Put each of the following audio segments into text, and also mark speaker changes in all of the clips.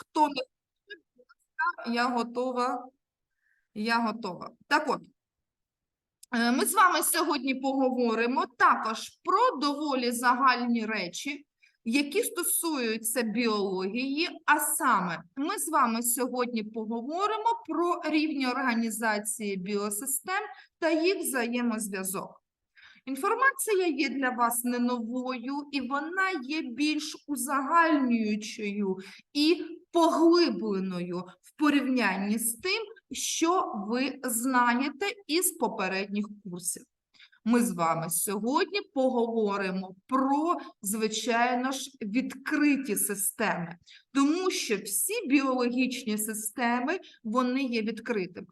Speaker 1: Хто не хоче, я готова. Я готова. Так от, е, ми з вами сьогодні поговоримо також про доволі загальні речі, які стосуються біології. А саме, ми з вами сьогодні поговоримо про рівні організації біосистем та їх взаємозв'язок. Інформація є для вас не новою, і вона є більш узагальнюючою і поглибленою в порівнянні з тим, що ви знаєте із попередніх курсів. Ми з вами сьогодні поговоримо про, звичайно ж, відкриті системи, тому що всі біологічні системи вони є відкритими.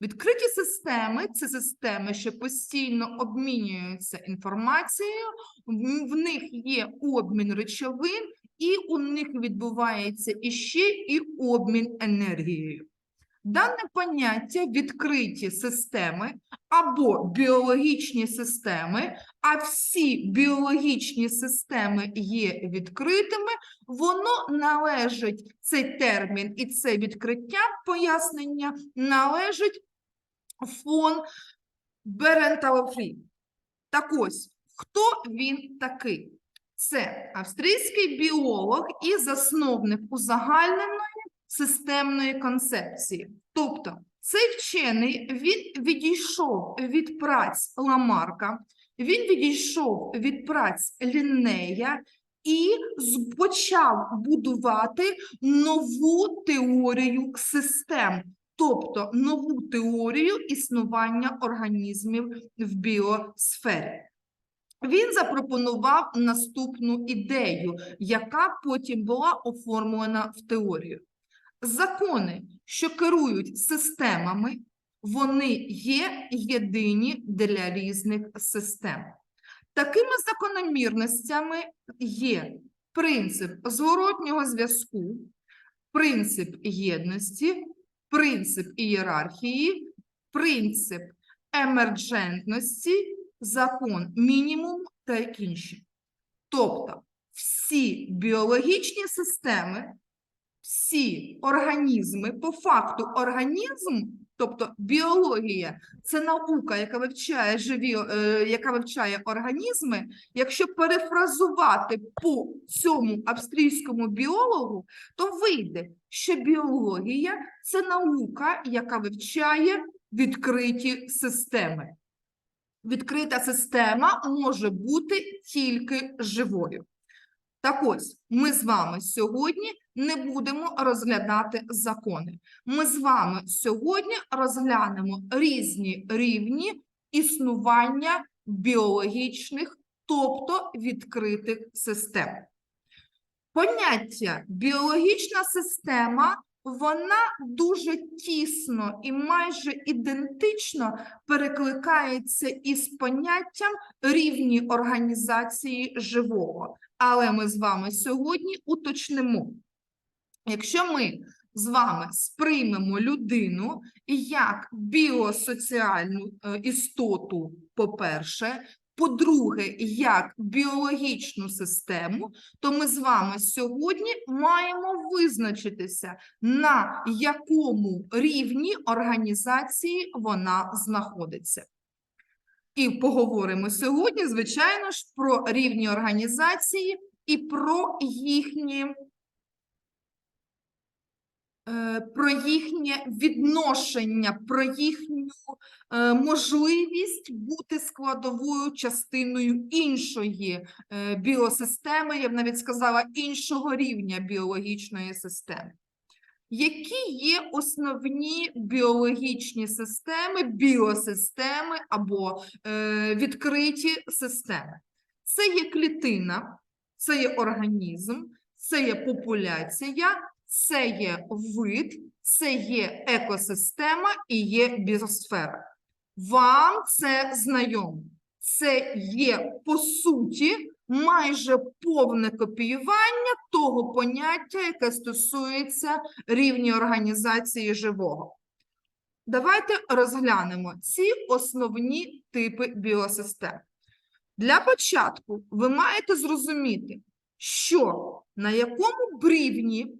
Speaker 1: Відкриті системи це системи, що постійно обмінюються інформацією, в них є обмін речовин, і у них відбувається іще і обмін енергією. Дане поняття відкриті системи або біологічні системи, а всі біологічні системи є відкритими, воно належить цей термін і це відкриття пояснення належить фон Беренталофрі. Так ось, хто він такий? Це австрійський біолог і засновник узагальненої системної концепції. Тобто, цей вчений він відійшов від праць Ламарка, він відійшов від праць Ліннея і почав будувати нову теорію систем, тобто нову теорію існування організмів в біосфері. Він запропонував наступну ідею, яка потім була оформлена в теорію. Закони, що керують системами, вони є єдині для різних систем. Такими закономірностями є принцип зворотнього зв'язку, принцип єдності, принцип ієрархії, принцип емерджентності, закон мінімуму та інші. Тобто всі біологічні системи, всі організми, по факту організм, тобто біологія, це наука, яка вивчає живі, е, яка вивчає організми. Якщо перефразувати по цьому австрійському біологу, то вийде, що біологія це наука, яка вивчає відкриті системи. Відкрита система може бути тільки живою. Так ось, ми з вами сьогодні не будемо розглядати закони. Ми з вами сьогодні розглянемо різні рівні існування біологічних, тобто відкритих систем. Поняття біологічна система вона дуже тісно і майже ідентично перекликається із поняттям рівні організації живого. Але ми з вами сьогодні уточнимо, якщо ми з вами сприймемо людину як біосоціальну е, істоту, по-перше, по-друге, як біологічну систему, то ми з вами сьогодні маємо визначитися, на якому рівні організації вона знаходиться. І поговоримо сьогодні, звичайно ж, про рівні організації і про їхні, про їхнє відношення, про їхню е, можливість бути складовою частиною іншої е, біосистеми, я б навіть сказала, іншого рівня біологічної системи. Які є основні біологічні системи, біосистеми або е, відкриті системи? Це є клітина, це є організм, це є популяція, це є вид, це є екосистема і є біосфера. Вам це знайомо. Це є по суті майже повне копіювання того поняття, яке стосується рівні організації живого. Давайте розглянемо ці основні типи біосистем. Для початку ви маєте зрозуміти, що на якому б рівні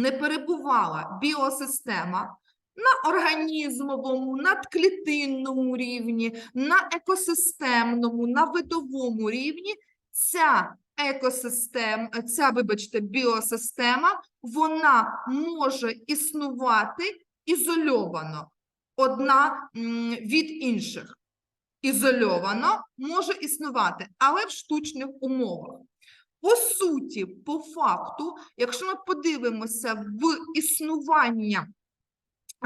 Speaker 1: не перебувала біосистема на організмовому, надклітинному рівні, на екосистемному, на видовому рівні, ця екосистема, ця, вибачте, біосистема, вона може існувати ізольовано одна від інших. Ізольовано може існувати, але в штучних умовах. По суті, по факту, якщо ми подивимося в існування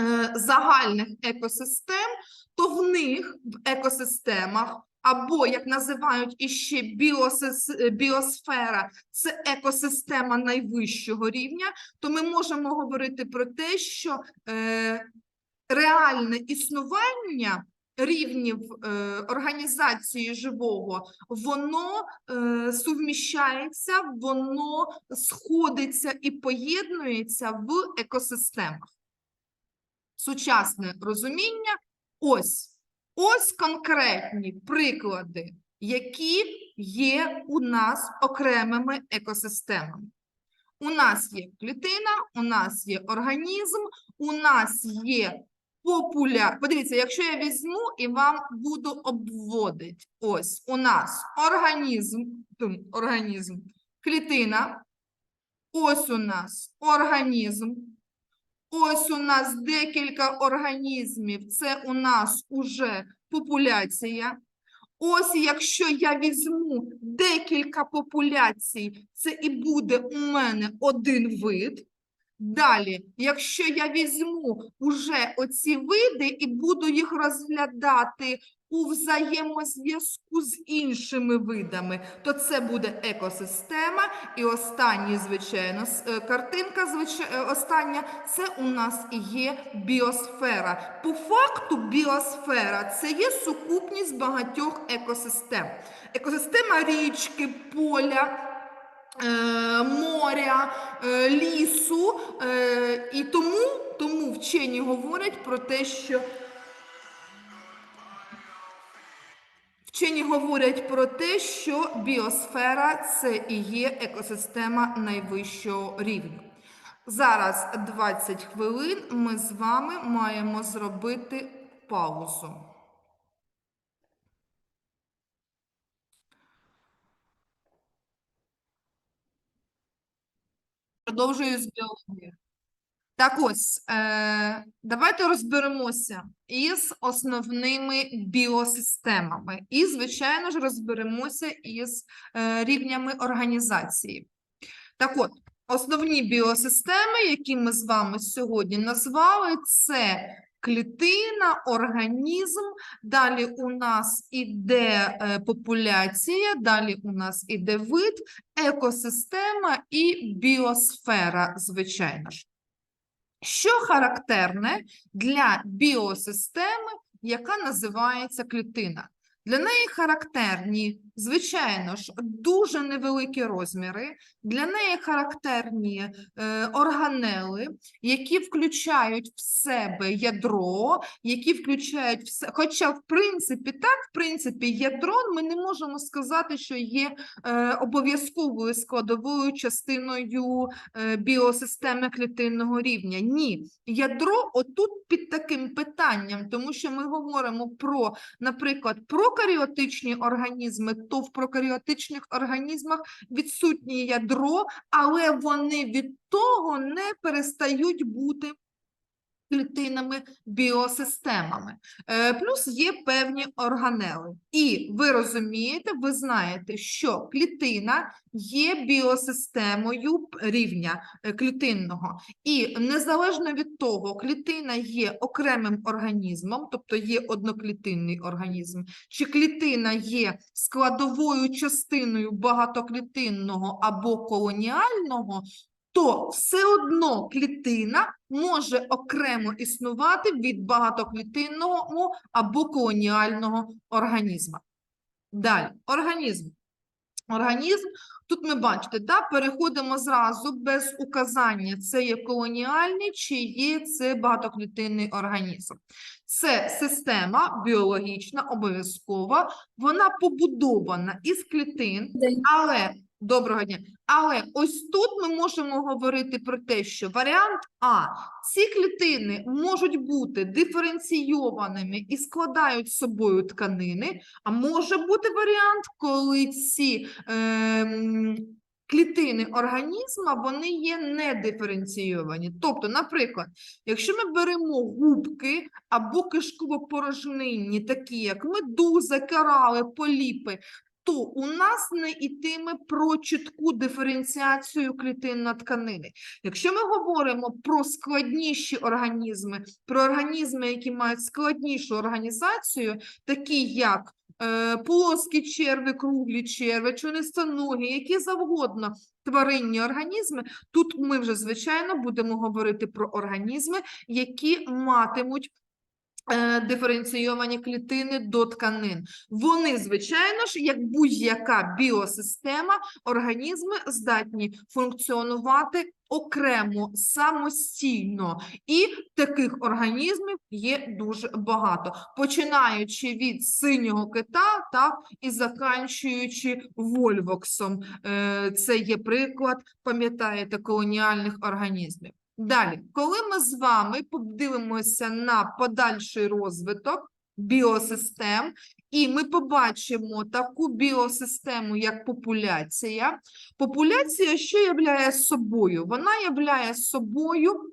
Speaker 1: е, загальних екосистем, то в них в екосистемах, або як називають іще біосис, біосфера, це екосистема найвищого рівня, то ми можемо говорити про те, що е, реальне існування рівнів е, організації живого, воно е, суміщається, воно сходиться і поєднується в екосистемах. Сучасне розуміння ось, ось конкретні приклади, які є у нас окремими екосистемами. У нас є клітина, у нас є організм, у нас є популя. Подивіться, якщо я візьму і вам буду обводити. Ось у нас організм, організм, клітина. Ось у нас організм. Ось у нас декілька організмів. Це у нас уже популяція. Ось якщо я візьму декілька популяцій, це і буде у мене один вид. Далі, якщо я візьму уже оці види і буду їх розглядати у взаємозв'язку з іншими видами, то це буде екосистема. І остання, звичайно, е, картинка, звичайно, остання, це у нас є біосфера. По факту, біосфера це є сукупність багатьох екосистем. Екосистема річки, поля е, моря, е, лісу. е, І тому, тому вчені говорять про те, що вчені говорять про те, що біосфера це і є екосистема найвищого рівня. Зараз 20 хвилин ми з вами маємо зробити паузу. Продовжую з біології. Так ось, е, давайте розберемося із основними біосистемами. І, звичайно ж, розберемося із е, рівнями організації. Так от, основні біосистеми, які ми з вами сьогодні назвали, це клітина, організм, далі у нас іде е, популяція, далі у нас іде вид, екосистема і біосфера, звичайно ж. Що характерне для біосистеми, яка називається клітина? Для неї характерні, звичайно ж, дуже невеликі розміри, для неї характерні е, органели, які включають в себе ядро, які включають в се- Хоча, в принципі, так, в принципі, ядро ми не можемо сказати, що є е, обов'язковою складовою частиною е, біосистеми клітинного рівня. Ні, ядро отут під таким питанням, тому що ми говоримо про, наприклад, прокаріотичні організми, то в прокаріотичних організмах відсутнє ядро, але вони від того не перестають бути клітинними біосистемами. Е, Плюс є певні органели. І ви розумієте, ви знаєте, що клітина є біосистемою рівня е, клітинного. І незалежно від того, клітина є окремим організмом, тобто є одноклітинний організм, чи клітина є складовою частиною багатоклітинного або колоніального, то все одно клітина може окремо існувати від багатоклітинного або колоніального організму. Далі, організм. Організм, тут ми бачите, да, переходимо зразу без указання, це є колоніальний чи є це багатоклітинний організм. Це система біологічна, обов'язкова, вона побудована із клітин, але Доброго дня. Але ось тут ми можемо говорити про те, що варіант А, ці клітини можуть бути диференційованими і складають з собою тканини, а може бути варіант, коли ці ем, клітини організму вони є недиференційовані. Тобто, наприклад, якщо ми беремо губки або кишково-порожнинні, такі як медузи, корали, поліпи, то у нас не йтиме про чітку диференціацію клітин на тканини. Якщо ми говоримо про складніші організми, про організми, які мають складнішу організацію, такі як е, плоскі черви, круглі черви, членистоногі, які завгодно тваринні організми, тут ми вже, звичайно, будемо говорити про організми, які матимуть диференційовані клітини до тканин. Вони, звичайно ж, як будь-яка біосистема, організми здатні функціонувати окремо, самостійно. І таких організмів є дуже багато, починаючи від синього кита, так, і заканчуючи вольвоксом. Е, Це є приклад, пам'ятаєте, колоніальних організмів. Далі, коли ми з вами подивимося на подальший розвиток біосистем, і ми побачимо таку біосистему, як популяція. Популяція що являє собою? Вона являє собою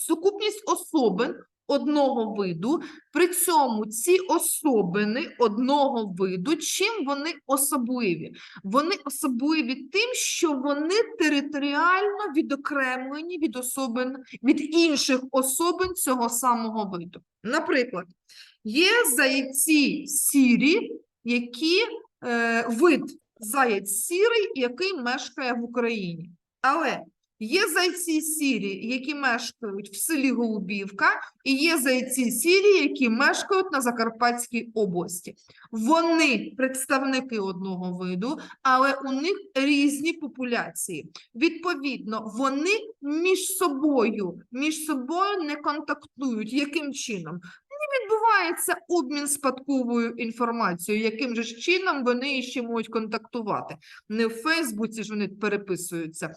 Speaker 1: сукупність особин одного виду, при цьому ці особини одного виду, чим вони особливі? Вони особливі тим, що вони територіально відокремлені від особин від інших особин цього самого виду. Наприклад, є зайці сірі, які е, вид заяць сірий, який мешкає в Україні. Але є зайці сірі, які мешкають в селі Голубівка, і є зайці сірі, які мешкають на Закарпатській області. Вони представники одного виду, але у них різні популяції. Відповідно, вони між собою, між собою не контактують. Яким чином? Не відбувається обмін спадковою інформацією, яким же чином вони ще можуть контактувати. Не в Фейсбуці ж вони переписуються.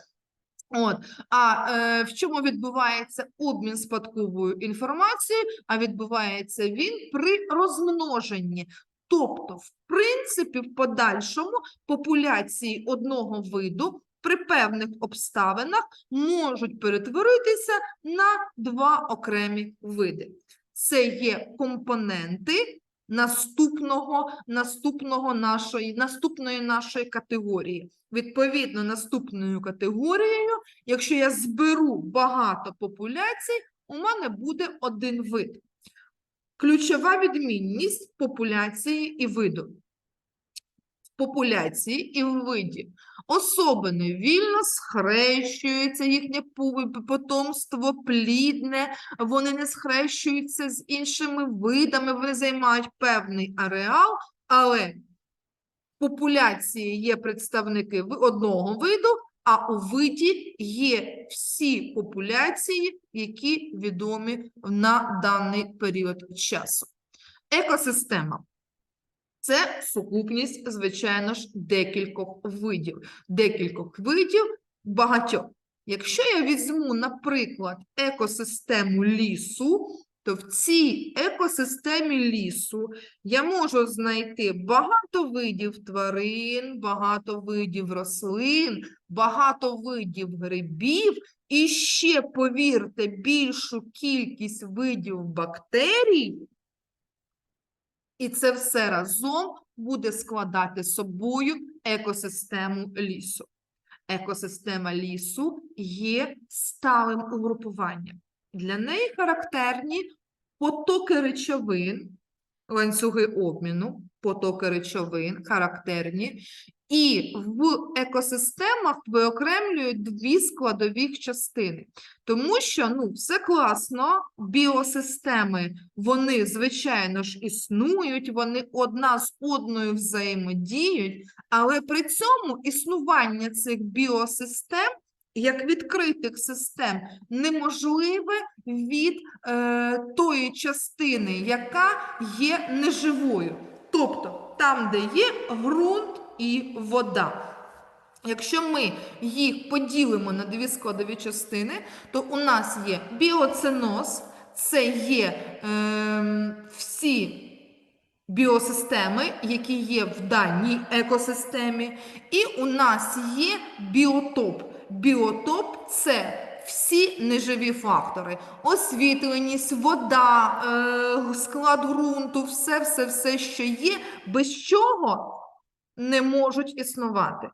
Speaker 1: От, а е, в чому відбувається обмін спадковою інформацією? А відбувається він при розмноженні. Тобто, в принципі, в подальшому популяції одного виду при певних обставинах можуть перетворитися на два окремі види. Це є компоненти наступного, наступного нашої, наступної нашої категорії. Відповідно, наступною категорією, якщо я зберу багато популяцій, у мене буде один вид. Ключова відмінність популяції і виду. В популяції і в виді особини вільно схрещуються, їхнє потомство плідне, вони не схрещуються з іншими видами, вони займають певний ареал, але в популяції є представники одного виду, а у виді є всі популяції, які відомі на даний період часу. Екосистема. Це сукупність, звичайно ж, декількох видів. Декількох видів багатьох. Якщо я візьму, наприклад, екосистему лісу, то в цій екосистемі лісу я можу знайти багато видів тварин, багато видів рослин, багато видів грибів і ще, повірте, більшу кількість видів бактерій, і це все разом буде складати собою екосистему лісу. Екосистема лісу є сталим угрупуванням. Для неї характерні потоки речовин, ланцюги обміну, потоки речовин характерні, і в екосистемах виокремлюють дві складових частини. Тому що ну, все класно, біосистеми, вони, звичайно ж, існують, вони одна з одною взаємодіють, але при цьому існування цих біосистем, як відкритих систем, неможливе від е, тої частини, яка є неживою. Тобто там, де є ґрунт і вода. Якщо ми їх поділимо на дві складові частини, то у нас є біоценоз, це є ем, всі біосистеми, які є в даній екосистемі, і у нас є біотоп. Біотоп це всі неживі фактори: освітленість, вода, е, склад ґрунту, все, все, все, що є, без чого не можуть існувати.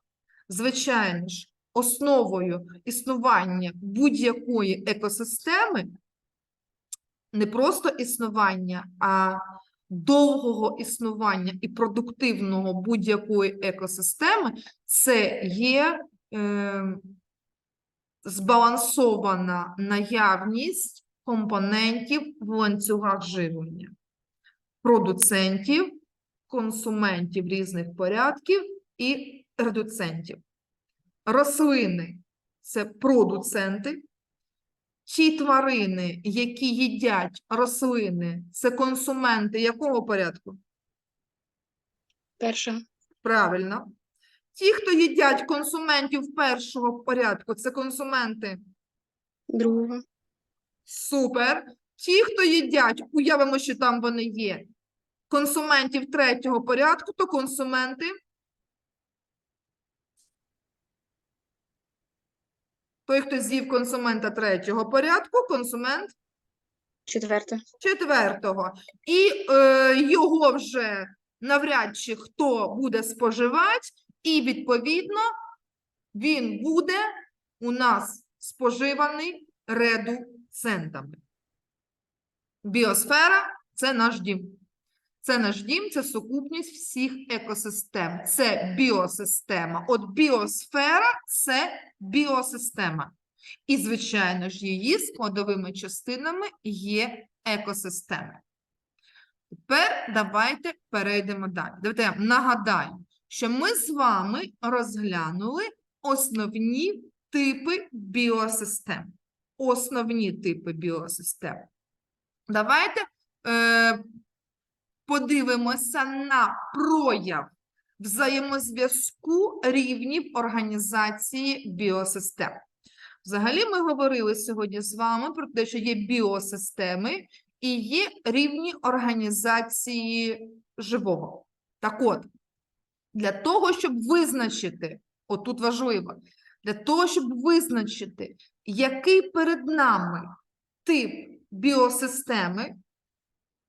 Speaker 1: Звичайно ж, основою існування будь-якої екосистеми не просто існування, а довгого існування і продуктивного будь-якої екосистеми це є е, збалансована наявність компонентів в ланцюгах живлення, продуцентів, консументів різних порядків і редуцентів. Рослини це продуценти, ті тварини, які їдять рослини, це консументи якого порядку?
Speaker 2: Перша.
Speaker 1: Правильно. Ті, хто їдять консументів першого порядку, це консументи.
Speaker 2: Друга.
Speaker 1: Супер. Ті, хто їдять, уявимо, що там вони є. Консументів третього порядку, то консументи. Той, хто з'їв консумента третього порядку, консумент
Speaker 2: Четверта.
Speaker 1: четвертого. І е, його вже навряд чи хто буде споживати, і відповідно він буде у нас споживаний редуцентами. Біосфера це наш дім. Це наш дім, це сукупність всіх екосистем. Це біосистема. От біосфера це біосистема. І, звичайно ж, її складовими частинами є екосистеми. Тепер давайте перейдемо далі. Давайте я нагадаю, що ми з вами розглянули основні типи біосистем. Основні типи біосистем. Давайте е, подивимося на прояв взаємозв'язку рівнів організації біосистем. Взагалі, ми говорили сьогодні з вами про те, що є біосистеми і є рівні організації живого. Так от, для того, щоб визначити, отут важливо, для того, щоб визначити, який перед нами тип біосистеми,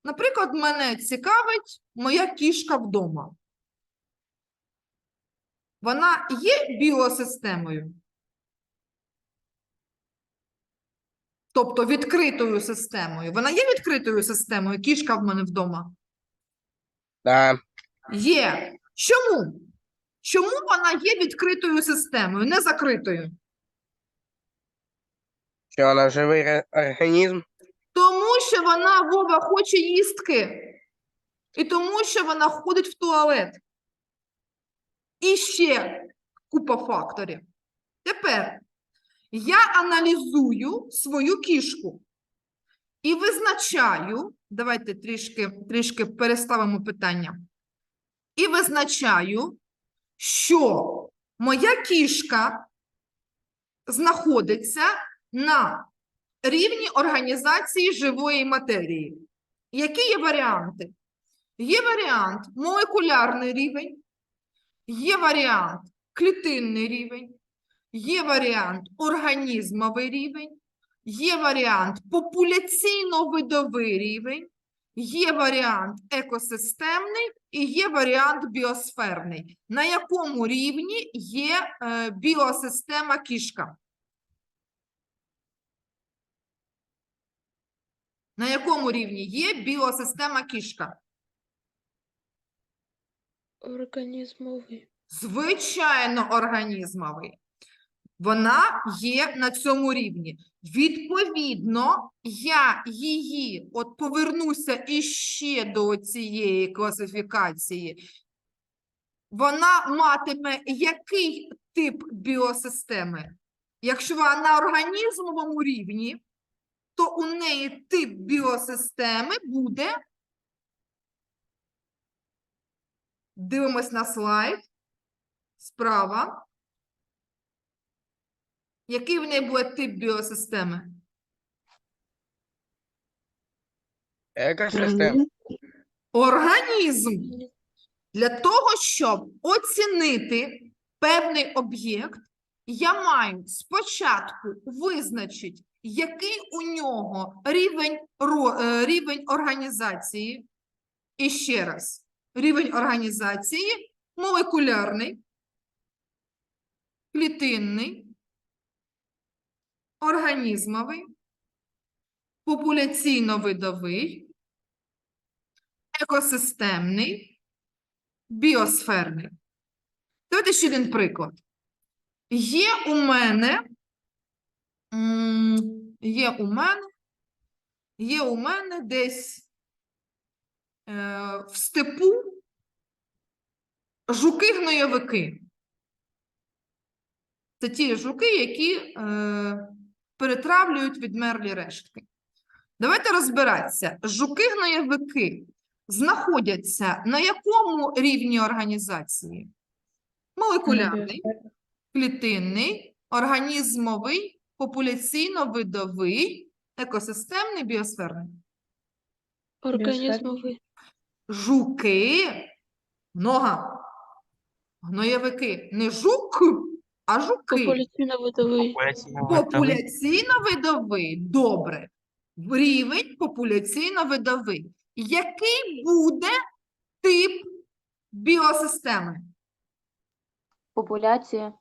Speaker 1: наприклад, мене цікавить моя кішка вдома. Вона є біосистемою? Тобто відкритою системою. Вона є відкритою системою? Кішка в мене вдома?
Speaker 3: Да,
Speaker 1: Є. Чому? Чому вона є відкритою системою, не закритою?
Speaker 3: що вона живий організм,
Speaker 1: Тому що вона Вова хоче їстки. І тому, що вона ходить в туалет. І ще купа факторів. Тепер я аналізую свою кішку і визначаю, давайте трішки, трішки переставимо питання. І визначаю, що моя кішка знаходиться на рівні організації живої матерії. Які є варіанти? Є варіант молекулярний рівень, є варіант клітинний рівень, є варіант організмовий рівень, є варіант популяційно-видовий рівень, є варіант екосистемний і є варіант біосферний. На якому рівні є е, біосистема кішка? На якому рівні є біосистема кішка?
Speaker 2: Організмовий.
Speaker 1: Звичайно, організмовий. Вона є на цьому рівні. Відповідно, я її от повернуся іще до цієї класифікації. Вона матиме який тип біосистеми? Якщо вона на організмовому рівні, то у неї тип біосистеми буде. Дивимось на слайд. Справа. Який в неї буде тип біосистеми?
Speaker 3: Екосистема.
Speaker 1: Організм. Для того, щоб оцінити певний об'єкт, я маю спочатку визначити, який у нього рівень, е, рівень організації. І ще раз, рівень організації молекулярний, клітинний, організмовий, популяційно-видовий, екосистемний, біосферний. Давайте ще один приклад. Є у мене, є у мене, є у мене десь е, в степу жуки-гноєвики. Це ті жуки, які е, перетравлюють відмерлі рештки. Давайте розбиратися. Жуки-гноєвики знаходяться на якому рівні організації? Молекулярний, клітинний, організмовий, популяційно-видовий, екосистемний, біосферний.
Speaker 2: Організмовий.
Speaker 1: Жуки, нога, гноєвики, не жук, а жуки.
Speaker 2: Популяційно-видовий.
Speaker 1: Популяційно-видовий. Добре. Рівень популяційно-видовий. Який буде тип біосистеми?
Speaker 4: Популяція.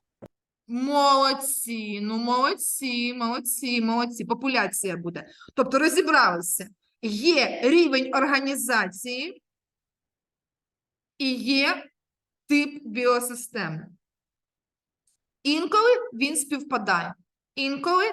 Speaker 1: Молодці, ну молодці, молодці, молодці. Популяція буде. Тобто розібралися. Є рівень організації і є тип біосистеми. Інколи він співпадає, інколи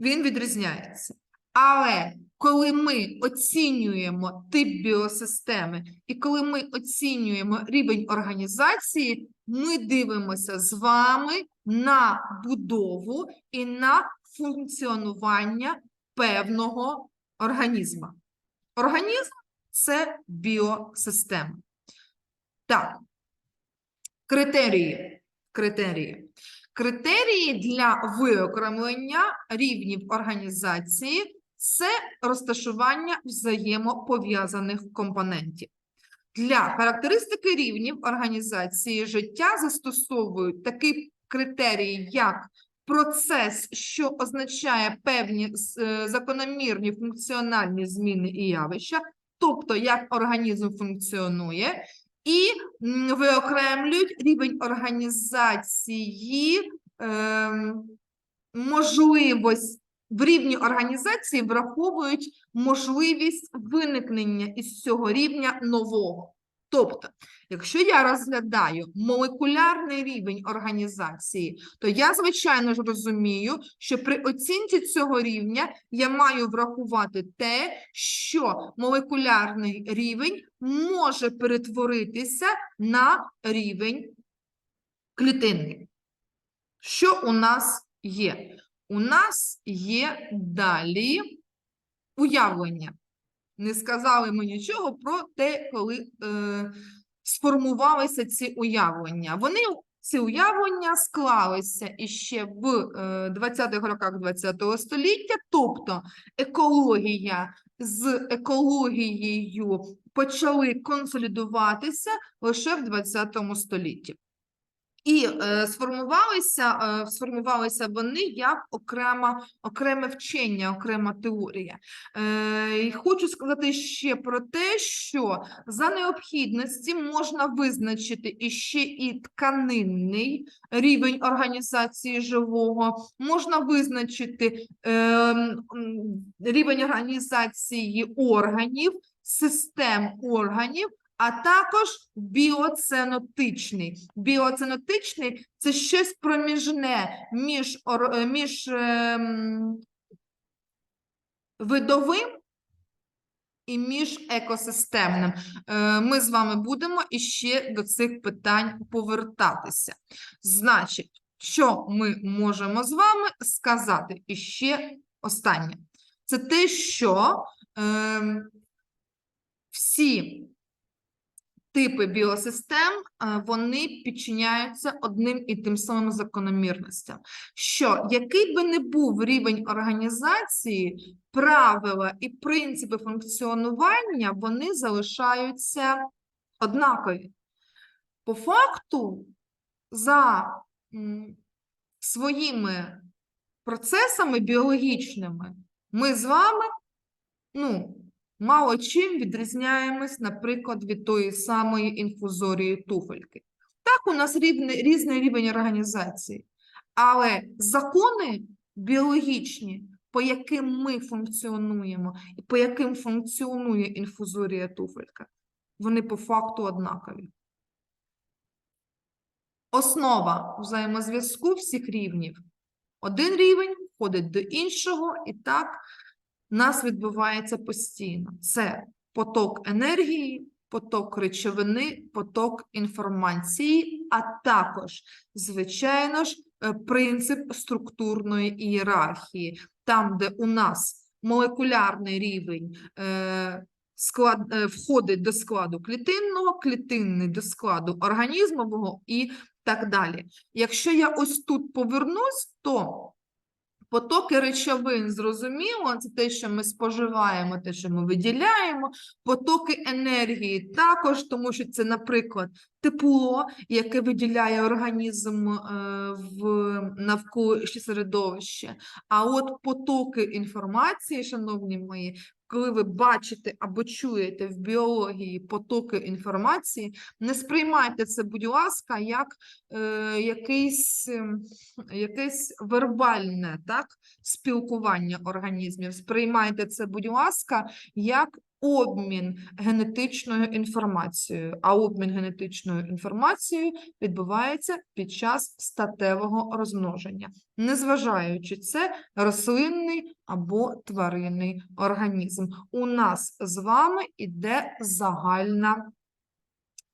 Speaker 1: він відрізняється. Але коли ми оцінюємо тип біосистеми і коли ми оцінюємо рівень організації, ми дивимося з вами на будову і на функціонування певного організму. Організм це біосистема. Так, критерії. Критерії. Критерії для виокремлення рівнів організації це розташування взаємопов'язаних компонентів. Для характеристики рівнів організації життя застосовують такі критерії, як процес, що означає певні е, закономірні функціональні зміни і явища, тобто як організм функціонує, і виокремлюють рівень організації, ем, можливість в рівні організації враховують можливість виникнення із цього рівня нового. Тобто, якщо я розглядаю молекулярний рівень організації, то я, звичайно ж, розумію, що при оцінці цього рівня я маю врахувати те, що молекулярний рівень може перетворитися на рівень клітинний. Що у нас є? У нас є далі уявлення. Не сказали ми нічого про те, коли е, сформувалися ці уявлення. Вони, ці уявлення, склалися іще в е, 20-х роках ХХ століття, тобто екологія з екологією почали консолідуватися лише в 20 столітті. І е, сформувалися, е, сформувалися вони як окрема, окреме вчення, окрема теорія. Е, і хочу сказати ще про те, що за необхідності можна визначити іще і тканинний рівень організації живого, можна визначити е, рівень організації органів, систем органів, а також біоценотичний. Біоценотичний – це щось проміжне між, е, між ем, видовим і між екосистемним. Е, Ми з вами будемо іще до цих питань повертатися. Значить, що ми можемо з вами сказати іще останнє? Це те, що ем, всі типи біосистем, е, вони підчиняються одним і тим самим закономірностям. Що який би не був рівень організації, правила і принципи функціонування, вони залишаються однакові. По факту, за своїми процесами біологічними, ми з вами ну, мало чим відрізняємось, наприклад, від тої самої інфузорії туфельки. Так, у нас рівний, різний рівень організації, але закони біологічні, по яким ми функціонуємо, і по яким функціонує інфузорія туфелька, вони по факту однакові. Основа взаємозв'язку всіх рівнів. Один рівень входить до іншого, і так нас відбувається постійно. Це поток енергії, поток речовини, поток інформації, а також, звичайно ж, е, принцип структурної ієрархії, там, де у нас молекулярний рівень е, склад, е, входить до складу клітинного, клітинний до складу організмового і так далі. Якщо я ось тут повернусь, то потоки речовин, зрозуміло, це те, що ми споживаємо, те, що ми виділяємо, потоки енергії також, тому що це, наприклад, тепло, яке виділяє організм е, в навколишнє середовище. А от потоки інформації, шановні мої, коли ви бачите або чуєте в біології потоки інформації, не сприймайте це, будь ласка, як е, якийсь, ем, якесь вербальне так, спілкування організмів. Сприймайте це, будь ласка, як обмін генетичною інформацією. А обмін генетичною інформацією відбувається під час статевого розмноження, незважаючи це рослинний або тваринний організм. У нас з вами іде загальна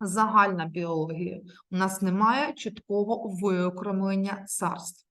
Speaker 1: загальна біологія. У нас немає чіткого виокремлення царств.